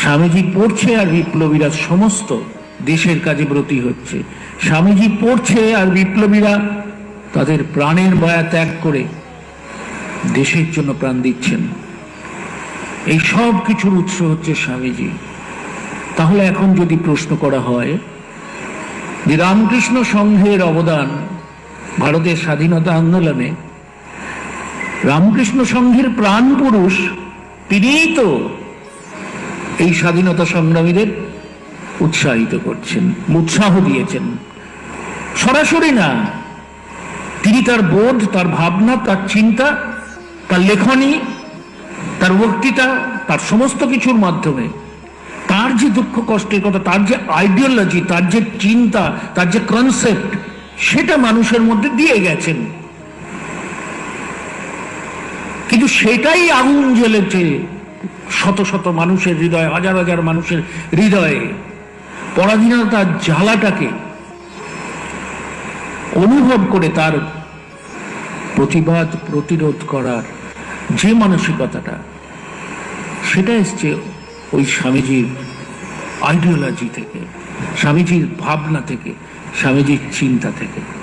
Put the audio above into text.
স্বামীজি পড়ছে আর বিপ্লবীরা সমস্ত দেশের কাজে ব্রতী হচ্ছে। স্বামীজি পড়ছে আর বিপ্লবীরা তাদের প্রাণের বয়া ত্যাগ করে দেশের জন্য প্রাণ দিচ্ছেন। এই সব কিছুর উৎস হচ্ছে স্বামীজি। তাহলে এখন যদি প্রশ্ন করা হয়, যে রামকৃষ্ণ সংঘের অবদান ভারতের স্বাধীনতা আন্দোলনে, রামকৃষ্ণ সংঘের প্রাণ পুরুষ তিনিই তো এই স্বাধীনতা সংগ্রামীদের উৎসাহিত করছেন, উৎসাহ দিয়েছেন। সরাসরি না, তিনি তার বোধ, তার ভাবনা, তার চিন্তা, তার লেখনী, তার বক্তৃতা, তার সমস্ত কিছুর মাধ্যমে তার যে দুঃখ কষ্টের কথা, তার যে আইডিওলজি তার যে চিন্তা, তার যে কনসেপ্ট সেটা মানুষের মধ্যে দিয়ে গেছেন। কিন্তু সেটাই আগুন জ্বেলেছে। শত শত মানুষের হৃদয়ে, হাজার হাজার মানুষের হৃদয়ে পরাধীনতার জ্বালাটাকে অনুভব করে তার প্রতিবাদ, প্রতিরোধ করার যে মানসিকতাটা, সেটা এসছে ওই স্বামীজির আইডিওলজি থেকে, স্বামীজির ভাবনা থেকে, স্বামীজির চিন্তা থেকে।